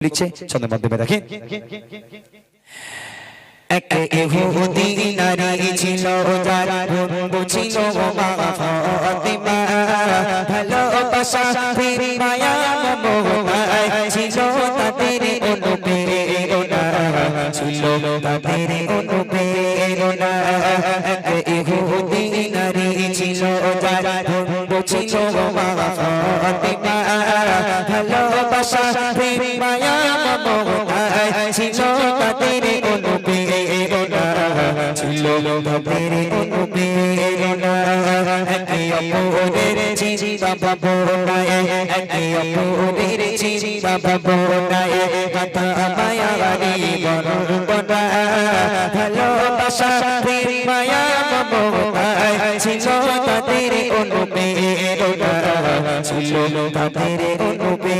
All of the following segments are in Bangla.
লিখছে ছন্দের মাধ্যমে দেখেন এক ইহুদি নারী ছিল যার বন্ধু ছিল ফাতিমা। ভালোবাসা তাদের অনুপ্রেরণা ছিল তাদের অনুপ্রেরণা একে অপরের চিন্তা ভাবনায়, একে অপরের চিন্তা ভাবনায়। কথা মায়ারি বর্ণনা ভালোবাসা প্রেম মায়া মমতায়। ছিল তাদের অনুপ্রেরণা ছিল তাদের অনুপ্রেরণা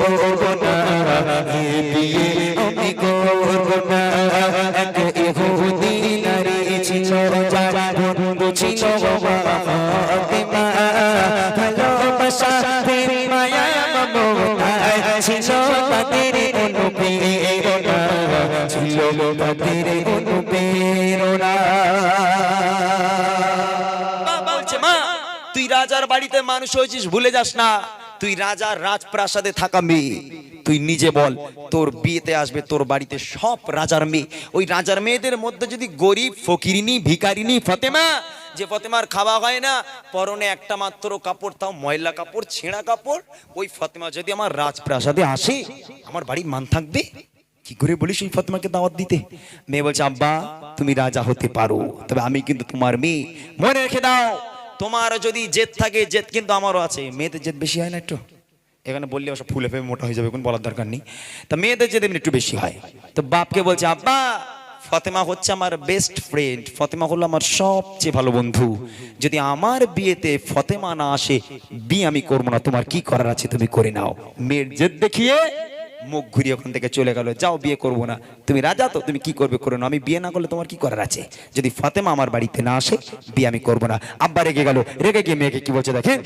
করব না এ বিয়ে আমি করব না এক ইহুদি তুই রাজার বাড়িতে মানুষ হয়েছিস, ভুলে যাস না। তুই রাজার রাজপ্রাসাদে থাকা মেয়ে। তুই নিজে বল, তোর বিয়েতে আসবে তোর বাড়িতে সব রাজার মেয়ে। ওই রাজার মেয়েদের মধ্যে যদি গরিব, ফকিরিনী ভিকারিনী ফতেমা, যে ফতেমার খাওয়া হয় না, পরনে একটা মাত্র কাপড়, তাও ময়লা কাপড়, ছেঁড়া কাপড়, ওই ফতেমা যদি আমার রাজপ্রাসাদে আসে, আমার বাড়ির মান থাকবে? কি করে বলিস ওই ফতেমাকে দাওয়াত দিতে? মেয়ে বলছে, আব্বা, তুমি রাজা হতে পারো, তবে আমি কিন্তু তোমার মেয়ে। মনে রেখে দাও তোমার যদি জেদ থাকে, জেদ কিন্তু আমারও আছে। মেয়েদের জেদ বেশি হয় না একটু? এখানে বললে ওসব ফুলে ফেলে মোটা হয়ে যাবে, কোনো বলার দরকার নেই। তা মেয়েদের জেদ এমনি একটু বেশি হয়। তো বাপকে বলছে, আব্বা, ফতেমা হচ্ছে আমার বেস্ট ফ্রেন্ড ফতেমা হলো আমার সবচেয়ে ভালো বন্ধু। যদি আমার বিয়েতে ফতেমা না আসে, বিয়ে আমি করব না। তোমার কি করার আছে তুমি করে নাও। মেয়ের জেদ দেখিয়ে মুখ ঘুরিয়ে ওখান থেকে চলে গেল, যাও, বিয়ে করব না। তুমি রাজা তো, তুমি কি করবে করো না? আমি বিয়ে না করলে তোমার কি করার আছে? যদি ফাতেমা আমার বাড়িতে না আসে, বিয়ে আমি করব না। আব্বা রেগে গেল, রেগে গিয়ে মেয়েকে কি বলছে দেখেন